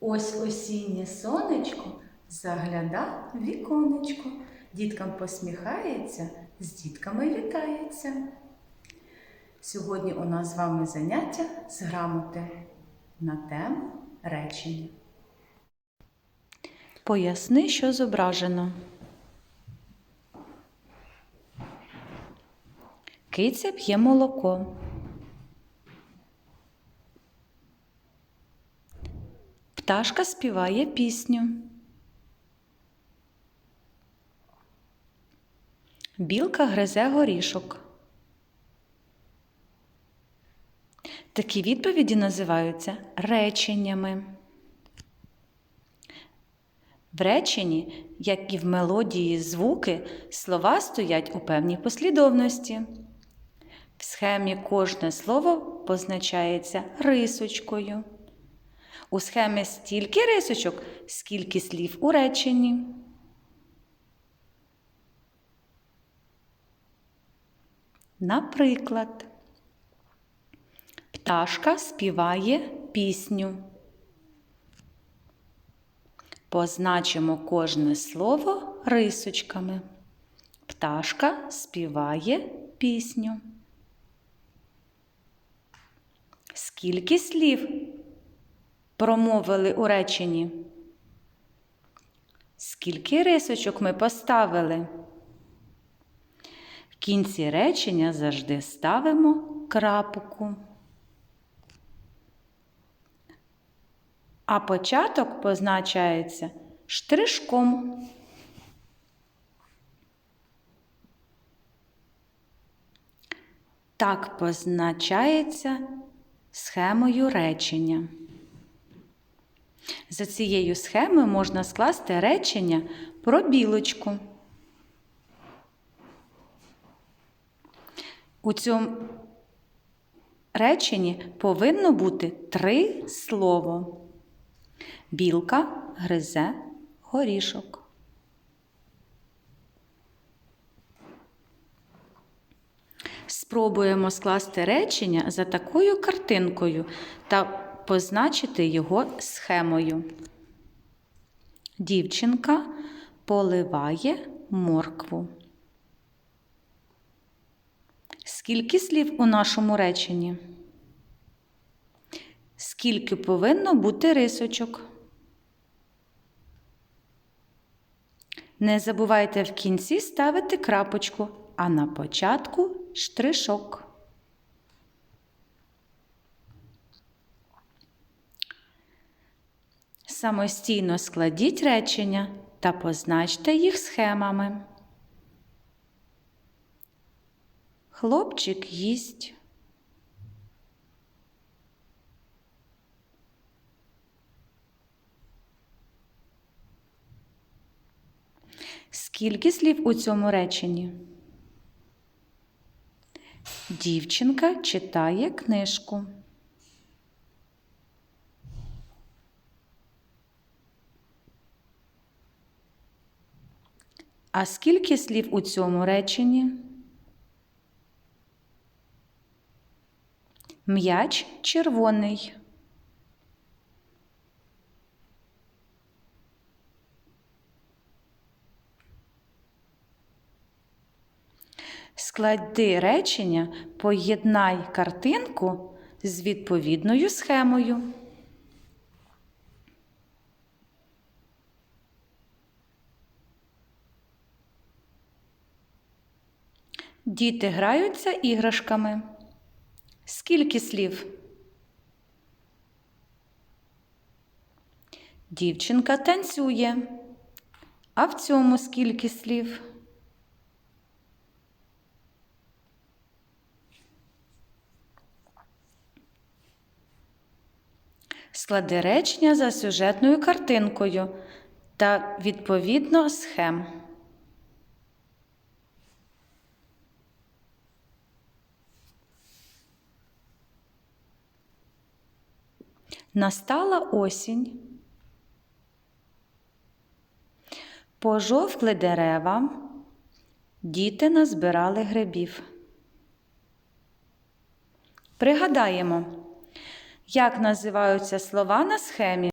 Ось осіннє сонечко загляда віконечко. Діткам посміхається, з дітками вітається. Сьогодні у нас з вами заняття з грамоти на тему речення. Поясни, що зображено. Киця п'є молоко. Пташка співає пісню. Білка гризе горішок. Такі відповіді називаються реченнями. В реченні, як і в мелодії звуки, слова стоять у певній послідовності. В схемі кожне слово позначається рисочкою. У схемі стільки рисочок, скільки слів у реченні. Наприклад, пташка співає пісню. Позначимо кожне слово рисочками. Пташка співає пісню. Скільки слів промовили у реченні? Скільки рисочок ми поставили? В кінці речення завжди ставимо крапку. А початок позначається штришком. Так позначається схемою речення. За цією схемою можна скласти речення про білочку. У цьому реченні повинно бути три слова. Білка гризе горішок. Спробуємо скласти речення за такою картинкою та позначити його схемою. Дівчинка поливає моркву. Скільки слів у нашому реченні? Скільки повинно бути рисочок? Не забувайте в кінці ставити крапочку, а на початку штришок. Самостійно складіть речення та позначте їх схемами. Хлопчик їсть. Скільки слів у цьому реченні? Дівчинка читає книжку. А скільки слів у цьому реченні? М'яч червоний. Склади речення, поєднай картинку з відповідною схемою. Діти граються іграшками. Скільки слів? Дівчинка танцює. А в цьому скільки слів? Склади речення за сюжетною картинкою та відповідно схем. Настала осінь. Пожовкли дерева, діти назбирали грибів. Пригадаємо, як називаються слова на схемі.